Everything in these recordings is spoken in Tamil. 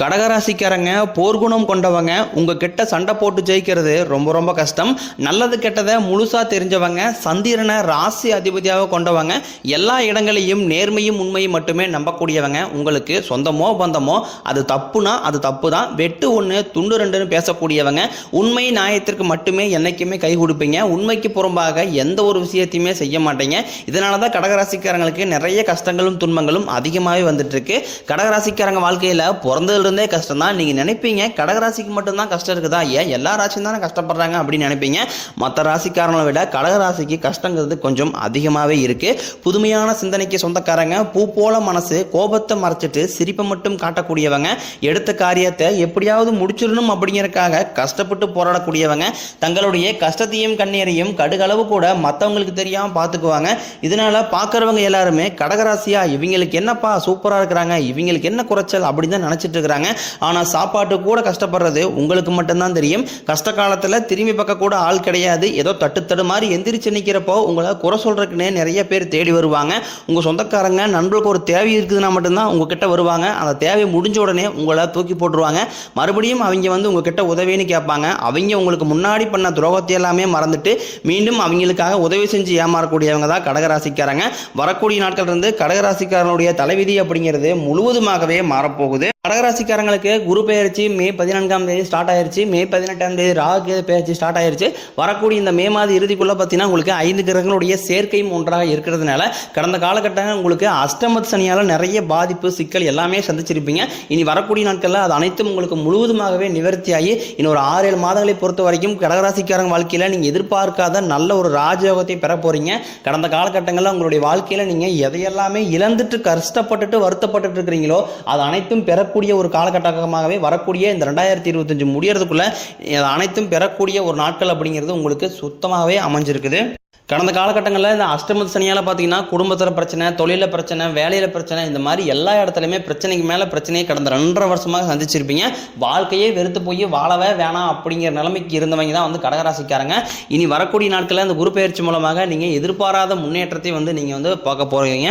கடகராசிக்காரங்க போர்க்குணம் கொண்டவங்க உங்ககிட்ட சண்டை போட்டு ஜெயிக்கிறது ரொம்ப ரொம்ப கஷ்டம். நல்லது கெட்டதை முழுசாக தெரிஞ்சவங்க சந்திரனை ராசி அதிபதியாக கொண்டவங்க எல்லா இடங்களையும் நேர்மையும் உண்மையும் மட்டுமே நம்பக்கூடியவங்க. உங்களுக்கு சொந்தமோ பந்தமோ அது தப்புனா அது தப்பு தான் வெட்டு ஒன்று துண்டு ரெண்டுன்னு பேசக்கூடியவங்க. உண்மை நியாயத்திற்கு மட்டுமே என்னைக்குமே கை கொடுப்பீங்க. உண்மைக்கு புறம்பாக எந்த ஒரு விஷயத்தையுமே செய்ய மாட்டீங்க. இதனால தான் கடகராசிக்காரங்களுக்கு நிறைய கஷ்டங்களும் துன்பங்களும் அதிகமாகவே வந்துட்டு இருக்கு. கடகராசிக்காரங்க வாழ்க்கையில் இருந்தே கஷ்டம் தான் நீங்கள் நினைப்பீங்க கடகராசிக்கு மட்டும்தான் கஷ்டம் இருக்குதா? ஏன்? எல்லா ராசியும் தானே கஷ்டப்படுறாங்க அப்படின்னு நினைப்பீங்க. மற்ற ராசிக்காரங்களை விட கடகராசிக்கு கஷ்டங்கிறது கொஞ்சம் அதிகமாகவே இருக்கு. புதுமையான சிந்தனைக்கு சொந்தக்காரங்க பூ போல மனசு கோபத்தை மறைச்சிட்டு சிரிப்பை மட்டும் காட்டக்கூடியவங்க எடுத்த காரியத்தை எப்படியாவது முடிச்சிடணும் அப்படிங்கிறக்காக கஷ்டப்பட்டு போராடக்கூடியவங்க தங்களுடைய கஷ்டத்தையும் கண்ணீரையும் கடுகளவு கூட மற்றவங்களுக்கு தெரியாமல் பார்த்துக்குவாங்க. இதனால பார்க்குறவங்க எல்லாருமே கடகராசியா இவங்களுக்கு என்னப்பா சூப்பராக இருக்கிறாங்க இவங்களுக்கு என்ன குறைச்சல் அப்படின்னு தான் நினச்சிட்டு இருக்கிறாங்க. ஆனால் சாப்பாட்டு கூட கஷ்டப்படுறது உங்களுக்கு மட்டும்தான் தெரியும். கஷ்ட காலத்தில் திரும்பி பார்க்க கூட ஆள் கிடையாது. ஏதோ தட்டு தடு மாதிரி எந்திரிச்சு நிற்கிறப்போ உங்களை குறை சொல்றதுக்குன்னே நிறைய பேர் தேடி வருவாங்க. உங்கள் சொந்தக்காரங்க நண்பர்களுக்கு ஒரு தேவை இருக்குதுன்னா மட்டும்தான் உங்ககிட்ட வருவாங்க. அந்த தேவை முடிஞ்ச உடனே உங்களை தூக்கி போட்டுருவாங்க. மறுபடியும் அவங்க வந்து உங்ககிட்ட உதவின்னு கேட்பாங்க. அவங்க உங்களுக்கு முன்னாடி பண்ண துரோகத்தை எல்லாமே மறந்துட்டு மீண்டும் அவங்களுக்காக உதவி செஞ்சு ஏமாறக்கூடியவங்க தான் கடகராசிக்காரங்க. வரக்கூடிய நாட்கள் இருந்து கடகராசிக்காரனுடைய தலைவிதி அப்படிங்கிறது முழுவதுமாகவே மாறப்போகுது. கடகராசிக்காரங்களுக்கு குரு பெயர்ச்சி மே பதினான்காம் தேதி ஸ்டார்ட் ஆயிருச்சு. மே பதினெட்டாம் தேதி ராகு பெயர்ச்சி ஸ்டார்ட் ஆயிருச்சு. வரக்கூடிய இந்த மே மாத இறுதிக்குள்ளே பார்த்தீங்கன்னா உங்களுக்கு ஐந்து கிரகங்களுடைய சேர்க்கையும் ஒன்றாக இருக்கிறதுனால கடந்த காலகட்டங்கள் உங்களுக்கு அஷ்டமத் சனியால் நிறைய பாதிப்பு சிக்கல் எல்லாமே சந்திச்சிருப்பீங்க. இனி வரக்கூடிய நாட்களில் அது அனைத்தும் உங்களுக்கு முழுவதுமாகவே நிவர்த்தியாகி இன்னும் ஒரு ஆறு ஏழு மாதங்களை பொறுத்த வரைக்கும் கடகராசிக்காரங்க வாழ்க்கையில் நீங்கள் எதிர்பார்க்காத நல்ல ஒரு ராஜயோகத்தை பெற போகிறீங்க கடந்த காலகட்டங்களில் உங்களுடைய வாழ்க்கையில் நீங்கள் எதையெல்லாமே இழந்துட்டு கஷ்டப்பட்டுட்டு வருத்தப்பட்டுட்டு இருக்கிறீங்களோ அது அனைத்தும் பெறக்கூடிய ஒரு காலகட்டமாகவே வரக்கூடிய இந்த ரெண்டாயிரத்தி இருபத்தஞ்சு முடியறதுக்குள்ள அனைத்தும் பெறக்கூடிய ஒரு நாட்கள் அப்படிங்கிறது உங்களுக்கு சுத்தமாகவே அமைஞ்சிருக்குது. கடந்த காலகட்டங்களில் இந்த அஷ்டமத்து சனியால் பார்த்தீங்கன்னா குடும்பத்தில் பிரச்சனை தொழிலில் பிரச்சனை வேலையில் பிரச்சனை இந்த மாதிரி எல்லா இடத்துலையுமே பிரச்சனைக்கு மேலே பிரச்சனையை கடந்த ரெண்டரை வருஷமாக சந்திச்சிருப்பீங்க. வாழ்க்கையே வெறுத்து போய் வாழவே வேணாம் அப்படிங்கிற நிலைமைக்கு இருந்தவங்க தான் வந்து கடகராசிக்காரங்க. இனி வரக்கூடிய நாட்களில் இந்த குரு பயிற்சி மூலமாக நீங்கள் எதிர்பாராத முன்னேற்றத்தை வந்து நீங்கள் வந்து பார்க்க போகிறீங்க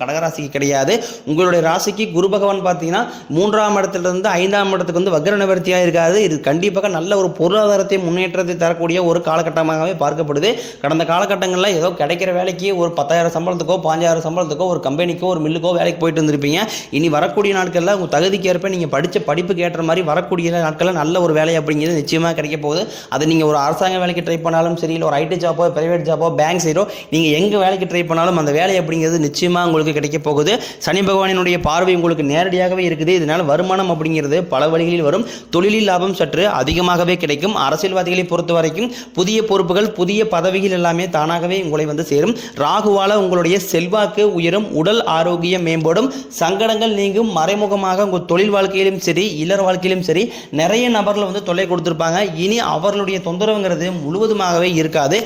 கடகராசிக்கு கிடையாது. உங்களுடைய ராசிக்கு குரு பகவான் பார்த்தீங்கன்னா மூன்றாம் இடத்துலேருந்து ஐந்தாம் இடத்துக்கு வந்து வக்ர நிவர்த்தியாக இருக்காது இது கண்டிப்பாக நல்ல ஒரு பொருளாதாரத்தை முன்னேற்றத்தை தரக்கூடிய ஒரு காலகட்டமாகவே பார்க்கப்படுது. கடந்த காலகட்டங்களில் ஏதோ கிடைக்கிற வேலைக்கு ஒரு பத்தாயிரம் சம்பளத்துக்கோ பாஞ்சாயிரம் சம்பளத்துக்கோ ஒரு கம்பெனிக்கோ ஒரு மில்லுக்கோ வேலைக்கு போயிட்டு வந்திருப்பீங்க. இனி வரக்கூடிய நாட்களில் உங்கள் தகுதிக்கு ஏற்ப நீங்கள் படித்த படிப்புக்கு ஏற்ற மாதிரி வரக்கூடிய நாட்களில் நல்ல ஒரு வேலை அப்படிங்கிறது நிச்சயமாக கிடைக்க போகுது. அது நீங்கள் ஒரு அரசாங்க வேலைக்கு ட்ரை பண்ணாலும் சரி இல்லை ஒரு ஐடி ஜாப்போ பிரைவேட் ஜாப்போ பேங்க் சைடோ நீங்கள் எங்கே வேலைக்கு ட்ரை பண்ணாலும் அந்த வேலை அப்படிங்கிறது நிச்சயமாக உங்களுக்கு கிடைக்க போகுது. சனி பகவானினுடைய பார்வை உங்களுக்கு நேரடியாகவே இருக்குது. இதனால் வருமானம் அப்படிங்கிறது பல வழிகளில் வரும். தொழிலில் லாபம் சற்று அதிகமாகவே கிடைக்கும். அரசியல்வாதிகளை பொறுத்த வரைக்கும் புதிய பொறுப்புகள் புதிய பதவிகள் எல்லாமே தானாகவே உங்களை வந்து சேரும். ராகுவால உங்களுடைய செல்வாக்கு உயரும். உடல் ஆரோக்கியம் மேம்படும். சங்கடங்கள் நீங்கும். மறைமுகமாக உங்கள் தொழில் வாழ்க்கையிலும் சரி இல்லற வாழ்க்கையிலும் சரி நிறைய நபர்கள் வந்து தொல்லை கொடுத்துருப்பாங்க. இனி அவர்களுடைய தொந்தரவுங்கிறது முழுவதுமாகவே இருக்காது.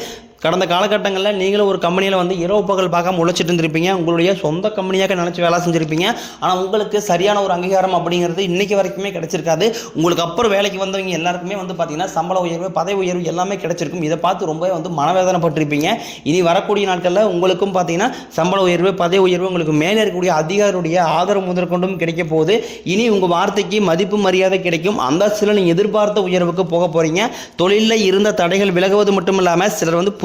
கடந்த காலகட்டங்களில் நீங்களும் ஒரு கம்பெனியில் வந்து இரவு பகல் பார்க்காம உழைச்சிட்டு இருந்திருப்பீங்க. உங்களுடைய சொந்த கம்பெனியாக நினச்சி வேலை செஞ்சுருப்பீங்க. ஆனால் உங்களுக்கு சரியான ஒரு அங்கீகாரம் அப்படிங்கிறது இன்றைக்கி வரைக்குமே கிடச்சிருக்காது. உங்களுக்கு அப்புறம் வேலைக்கு வந்தவங்க எல்லாருக்குமே வந்து பார்த்தீங்கன்னா சம்பள உயர்வு பதவி உயர்வு எல்லாமே கிடச்சிருக்கும். இதை பார்த்து ரொம்பவே வந்து மனவேதனைப்பட்டிருப்பீங்க. இனி வரக்கூடிய நாட்களில் உங்களுக்கும் பார்த்தீங்கன்னா சம்பள உயர்வு பதவி உயர்வு உங்களுக்கு மேலே இருக்கக்கூடிய அதிகாரியுடைய ஆதரவு முதற்கொண்டும் கிடைக்க போகுது. இனி உங்கள் வார்த்தைக்கு மதிப்பு மரியாதை கிடைக்கும். அந்த சில நீங்கள் எதிர்பார்த்த உயர்வுக்கு போக போகிறீங்க தொழிலில் இருந்த தடைகள் விலகுவது மட்டும் இல்லாமல் சிலர் வந்து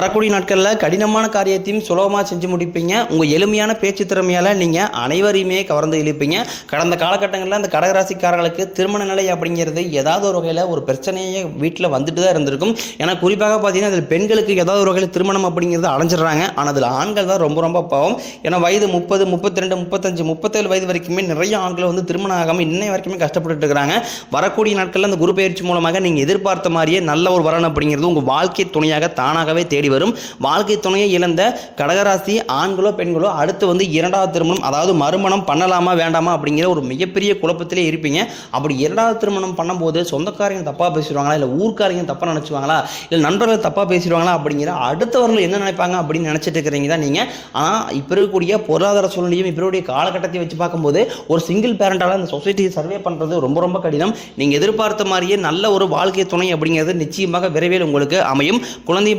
வரக்கூடிய நாட்களில் கடினமான காரியத்தையும் சுலபமாக செஞ்சு முடிப்பீங்க. உங்கள் எளிமையான பேச்சு திறமையால் நீங்கள் அனைவரையுமே கவர்ந்து இழுப்பீங்க. கடந்த காலகட்டங்களில் அந்த கடகராசிக்காரர்களுக்கு திருமண நிலை அப்படிங்கிறது ஏதாவது ஒரு வகையில் ஒரு பிரச்சனையே வீட்டில் வந்துட்டு தான் இருந்திருக்கும். ஏன்னா குறிப்பாக பார்த்தீங்கன்னா அதில் பெண்களுக்கு ஏதாவது ஒரு வகையில் திருமணம் அப்படிங்கிறது அடைஞ்சிடுறாங்க. ஆனால் அதில் ஆண்கள் தான் ரொம்ப ரொம்ப பாவம். ஏன்னா வயது முப்பது முப்பத்தி ரெண்டு முப்பத்தஞ்சு முப்பத்தேழு வயது வரைக்குமே நிறைய ஆண்கள் வந்து திருமணம் ஆகாமல் இன்னை வரைக்குமே கஷ்டப்பட்டுட்டு இருக்கிறாங்க. வரக்கூடிய நாட்களில் அந்த குரு பயிற்சி மூலமாக நீங்கள் எதிர்பார்த்த மாதிரியே நல்ல ஒரு வரன் அப்படிங்கிறது உங்கள் வாழ்க்கை துணையாக தானாகவே தேடி வரும். வாழ்க்கை துணையை இழந்த கடகராசி ஆண்களோ பெண்களோ அடுத்து வந்து இரண்டாவது திருமணம் அதாவது மறுமணம் பண்ணலாமா வேண்டாமா அப்படிங்கிற ஒரு மிகப்பெரிய குழப்பத்திலே இருப்பீங்க. அப்படி இரண்டாவது திருமணம் பண்ணும்போது சொந்தக்காரங்க தப்பாக பேசிடுவாங்களா? இல்லை ஊர்க்காரங்க தப்பாக நினச்சிவாங்களா இல்லை நண்பர்கள் தப்பாக பேசிடுவாங்களா? அப்படிங்கிற அடுத்தவர்கள் என்ன நினைப்பாங்க அப்படின்னு நினச்சிட்டு இருக்கிறீங்க தான் நீங்கள் ஆனால் இப்போ இருக்கக்கூடிய பொருளாதார சூழ்நிலையும் இப்போ இருக்கக்கூடிய காலகட்டத்தை வச்சு பார்க்கும்போது ஒரு சிங்கிள் பேரண்டால் அந்த சொசைட்டியை சர்வே பண்ணுறது ரொம்ப ரொம்ப கடினம். நீங்கள் எதிர்பார்த்த மாதிரியே நல்ல ஒரு வாழ்க்கை துணை அப்படிங்கிறது நிச்சயமாக விரைவில் உங்களுக்கு அமையும். குழந்தை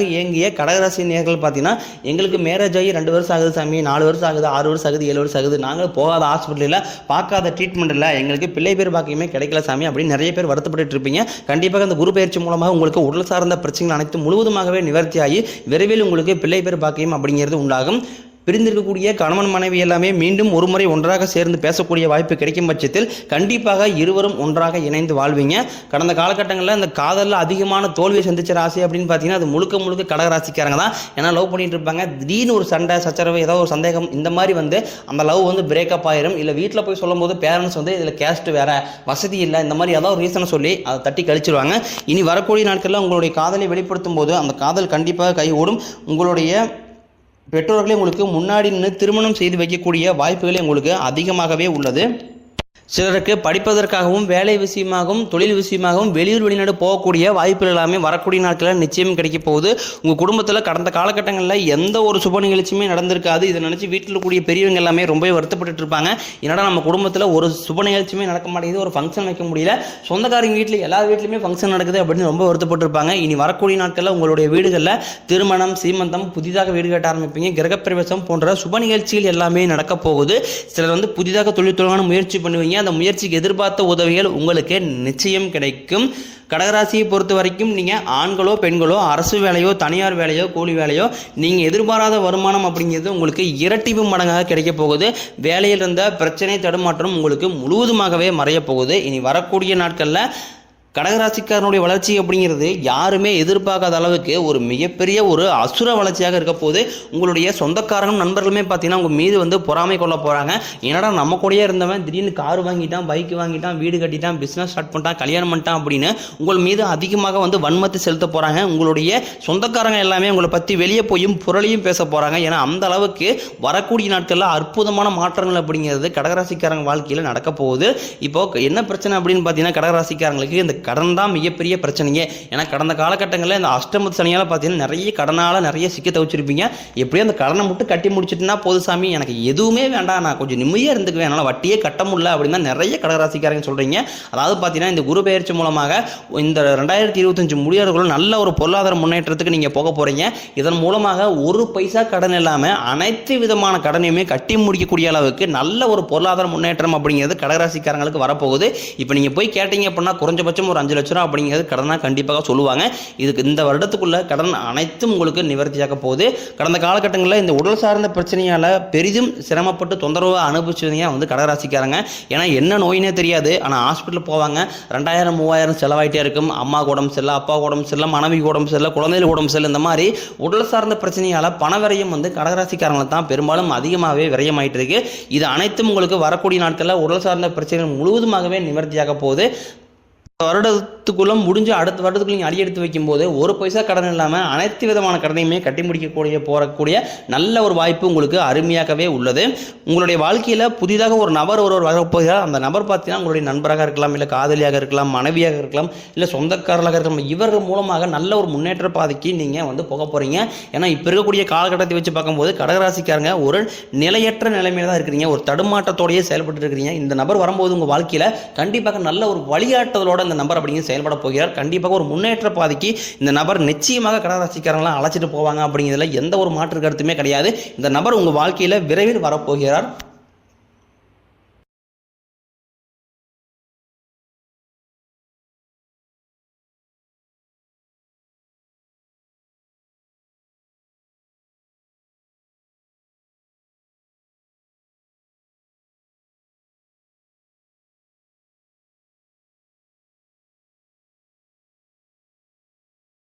பாக்கியதாக இயங்கிய கடகராசி நேர்கள் பார்த்தீங்கன்னா எங்களுக்கு மேரேஜ் ஆகி ரெண்டு வருஷம் ஆகுது சாமி நாலு வருஷம் ஆகுது ஆறு வருஷம் ஆகுது ஏழு வருஷம் ஆகுது. நாங்கள் போகாத ஹாஸ்பிட்டலில் பார்க்காத ட்ரீட்மெண்ட் இல்லை. எங்களுக்கு பிள்ளை பேர் பாக்கியமே கிடைக்கல சாமி அப்படின்னு நிறைய பேர் வருத்தப்பட்டு இருப்பீங்க. கண்டிப்பாக அந்த குரு பயிற்சி மூலமாக உங்களுக்கு உடல் சார்ந்த பிரச்சனைகள் அனைத்தும் முழுவதுமாகவே நிவர்த்தியாகி விரைவில் உங்களுக்கு பிள்ளை பேர் பாக்கியம் அப்படிங்கிறது உண்டாகும். பிரிந்திருக்கக்கூடிய கணவன் மனைவி எல்லாமே மீண்டும் ஒரு முறை ஒன்றாக சேர்ந்து பேசக்கூடிய வாய்ப்பு கிடைக்கும் பட்சத்தில் கண்டிப்பாக இருவரும் ஒன்றாக இணைந்து வாழ்வீங்க. கடந்த காலகட்டங்களில் இந்த காதலில் அதிகமான தோல்வியை சந்திச்ச ராசி அப்படின்னு பார்த்தீங்கன்னா அது முழுக்க முழுக்க கடகராசிக்காரங்க தான். ஏன்னா லவ் பண்ணிட்டு இருப்பாங்க. திடீர்னு ஒரு சண்டை சச்சரவு ஏதோ ஒரு சந்தேகம் இந்த மாதிரி வந்து அந்த லவ் வந்து பிரேக்கப் ஆயிரும். இல்லை வீட்டில் போய் சொல்லும்போது பேரண்ட்ஸ் வந்து இதில் கேஸ்ட் வேற வசதி இல்லை இந்த மாதிரி ஏதாவது ஒரு ரீசனை சொல்லி அதை தட்டி கழிச்சிருவாங்க. இனி வரக்கூடிய நாட்களில் உங்களுடைய காதலை வெளிப்படுத்தும் போது அந்த காதல் கண்டிப்பாக கை ஓடும் உங்களுடைய பெற்றோர்களே உங்களுக்கு முன்னாடி நின்று திருமணம் செய்து வைக்கக்கூடிய வாய்ப்புகளே உங்களுக்கு அதிகமாகவே உள்ளது. சிலருக்கு படிப்பதற்காகவும் வேலை விஷயமாகவும் தொழில் விஷயமாகவும் வெளியூர் வெளிநாடு போகக்கூடிய வாய்ப்புகள் எல்லாமே வரக்கூடிய நாட்களில் நிச்சயம் கிடைக்க போகுது. உங்கள் குடும்பத்தில் கடந்த காலகட்டங்களில் எந்த ஒரு சுப நிகழ்ச்சியுமே நடந்திருக்காது. இதை நினச்சி வீட்டில் கூடிய பெரியவங்க எல்லாமே ரொம்பவே வருத்தப்பட்டு இருப்பாங்க. என்னடா நம்ம குடும்பத்தில் ஒரு சுப நிகழ்ச்சியுமே நடக்க மாட்டேங்குது ஒரு ஃபங்க்ஷன் வைக்க முடியல. சொந்தக்காரங்க வீட்டில் எல்லா வீட்லையுமே ஃபங்க்ஷன் நடக்குது அப்படின்னு ரொம்ப வருத்தப்பட்டு இருப்பாங்க. இனி வரக்கூடிய நாட்களில் உங்களுடைய வீடுகளில் திருமணம் சீமந்தம் புதிதாக வீடு கட்ட ஆரம்பிப்பீங்க. கிரகப்பிரவேசம் போன்ற சுப நிகழ்ச்சிகள் எல்லாமே நடக்க போகுது. சிலர் வந்து புதிதாக தொழில் தொடங்கான முயற்சி பண்ணுவீங்க. அந்த முயற்சிக்கு எதிர்பார்த்த உதவிகள் உங்களுக்கு நிச்சயம் கிடைக்கும். கடகராசியை பொறுத்த வரைக்கும் நீங்கள் ஆண்களோ பெண்களோ அரசு வேலையோ தனியார் வேலையோ கூலி வேலையோ நீங்கள் எதிர்பாராத வருமானம் அப்படிங்கிறது உங்களுக்கு இரட்டிப்பு மடங்காக கிடைக்க போகுது. வேலையில் இருந்த பிரச்சனை தடுமாற்றம் உங்களுக்கு முழுவதுமாகவே மறைய போகுது. இனி வரக்கூடிய நாட்களில் கடகராசிக்காரனுடைய வளர்ச்சி அப்படிங்கிறது யாருமே எதிர்பார்க்காத அளவுக்கு ஒரு மிகப்பெரிய ஒரு அசுர வளர்ச்சியாக இருக்க போது உங்களுடைய சொந்தக்காரங்களும் நண்பர்களுமே பார்த்தீங்கன்னா உங்கள் மீது வந்து பொறாமை கொள்ள போகிறாங்க என்னடா நம்ம கூடயே இருந்தவன் திடீர்னு கார் வாங்கிட்டான் பைக் வாங்கிட்டான் வீடு கட்டிட்டான் பிஸ்னஸ் ஸ்டார்ட் பண்ணிட்டான் கல்யாணம் பண்ணிட்டான் அப்படின்னு உங்கள் மீது அதிகமாக வந்து வன்மத்தை செலுத்த போகிறாங்க உங்களுடைய சொந்தக்காரங்க எல்லாமே உங்களை பற்றி வெளியே போயும் புரளியும் பேச போகிறாங்க ஏன்னா அந்த அளவுக்கு வரக்கூடிய நாட்களில் அற்புதமான மாற்றங்கள் அப்படிங்கிறது கடகராசிக்காரங்க வாழ்க்கையில் நடக்க போகுது. இப்போ என்ன பிரச்சனை அப்படின்னு பார்த்தீங்கன்னா கடகராசிக்காரங்களுக்கு இந்த கடன் தான் மிகப்பெரிய பிரச்சனையே ஏன்னா கடந்த காலகட்டங்களில் இந்த அஷ்டமத்து சனியால் பார்த்தீங்கன்னா நிறைய கடனால் நிறைய சிக்க தவிச்சிருப்பீங்க. எப்படியும் அந்த கடனை மட்டும் கட்டி முடிச்சிட்டுனா போது சாமி. எனக்கு எதுவுமே வேண்டாம். நான் கொஞ்சம் நிம்மதியாக இருந்துக்குவேன். என்னால் வட்டியே கட்ட முடியல அப்படின்னு தான் நிறைய கடகராசிக்காரங்க சொல்கிறீங்க அதாவது பார்த்தீங்கன்னா இந்த குரு பெயர்ச்சி மூலமாக இந்த ரெண்டாயிரத்தி இருபத்தஞ்சு முடியாதவர்களும் நல்ல ஒரு பொருளாதார முன்னேற்றத்துக்கு நீங்கள் போக போகிறீங்க இதன் மூலமாக ஒரு பைசா கடன் இல்லாமல் அனைத்து விதமான கடனையுமே கட்டி முடிக்கக்கூடிய அளவுக்கு நல்ல ஒரு பொருளாதார முன்னேற்றம் அப்படிங்கிறது கடகராசிக்காரங்களுக்கு வரப்போகுது. இப்போ நீங்கள் போய் கேட்டீங்க அப்படின்னா குறைஞ்சபட்சம் ஒரு அஞ்சு லட்ச ரூபா அப்படிங்கிறது கடனாக கண்டிப்பாக சொல்லுவாங்க. இதுக்கு இந்த வருடத்துக்குள்ளே கடன் அனைத்தும் உங்களுக்கு நிவர்த்தியாக போகுது. கடந்த காலகட்டங்களில் இந்த உடல் சார்ந்த பிரச்சனையால் பெரிதும் சிரமப்பட்டு தொந்தரவு அனுபவிச்சவங்க வந்து கடகராசிக்காரங்க. ஏன்னா என்ன நோயினே தெரியாது. ஆனால் ஹாஸ்பிட்டல் போவாங்க. ரெண்டாயிரம் மூவாயிரம் செலவாயிட்டே இருக்கும். அம்மா உடம்பு சரியில்லை அப்பா உடம்பு சரியில்லை மனைவி உடம்பு சரியில்லை குழந்தைகள் உடம்பு சரியில்லை இந்த மாதிரி உடல் சார்ந்த பிரச்சனையால் பண விரயம் வந்து கடகராசிக்காரங்களை தான் பெரும்பாலும் அதிகமாகவே விரயமாயிட்டு இருக்கு. இது அனைத்தும் உங்களுக்கு வரக்கூடிய நாட்களில் உடல் சார்ந்த பிரச்சனைகள் முழுவதுமாகவே நிவர்த்தியாக போகுது. வருடத்துக்குள்ள முடிஞ்சு அடுத்த வருடத்துக்குள்ள நீங்கள் அடி எடுத்து வைக்கும்போது ஒரு பைசா கடன் இல்லாமல் அனைத்து விதமான கடனையுமே கட்டி முடிக்கக்கூடிய போகக்கூடிய நல்ல ஒரு வாய்ப்பு உங்களுக்கு அருமையாகவே உள்ளது. உங்களுடைய வாழ்க்கையில் புதிதாக ஒரு நபர் ஒருவர் வரப்போகிறார். அந்த நபர் பார்த்தீங்கன்னா உங்களுடைய நண்பராக இருக்கலாம் இல்லை காதலியாக இருக்கலாம் மனைவியாக இருக்கலாம் இல்லை சொந்தக்காரர்களாக இருக்கலாம் இவர்கள் மூலமாக நல்ல ஒரு முன்னேற்ற பாதைக்கு நீங்கள் வந்து போக போகிறீங்க ஏன்னா இப்போ இருக்கக்கூடிய காலகட்டத்தை வச்சு பார்க்கும்போது கடகராசிக்காரங்க ஒரு நிலையற்ற நிலைமையில தான் இருக்கிறீங்க. ஒரு தடுமாற்றத்தோடையே செயல்பட்டு இருக்கிறீங்க. இந்த நபர் வரும்போது உங்கள் வாழ்க்கையில் கண்டிப்பாக நல்ல ஒரு வழிகாட்டுதலோட அந்த நபர் அப்படிங்கிறது செயல்பட போகிறார். கண்டிப்பாக ஒரு முன்னேற்ற பாதைக்கு இந்த நபர் நிச்சயமாக கடகராசிக்காரங்களாம் அழைச்சிட்டு போவாங்க அப்படிங்கிறதுல எந்த ஒரு மாற்று கருத்துமே கிடையாது. இந்த நபர் உங்கள் வாழ்க்கையில் விரைவில் வரப்போகிறார்.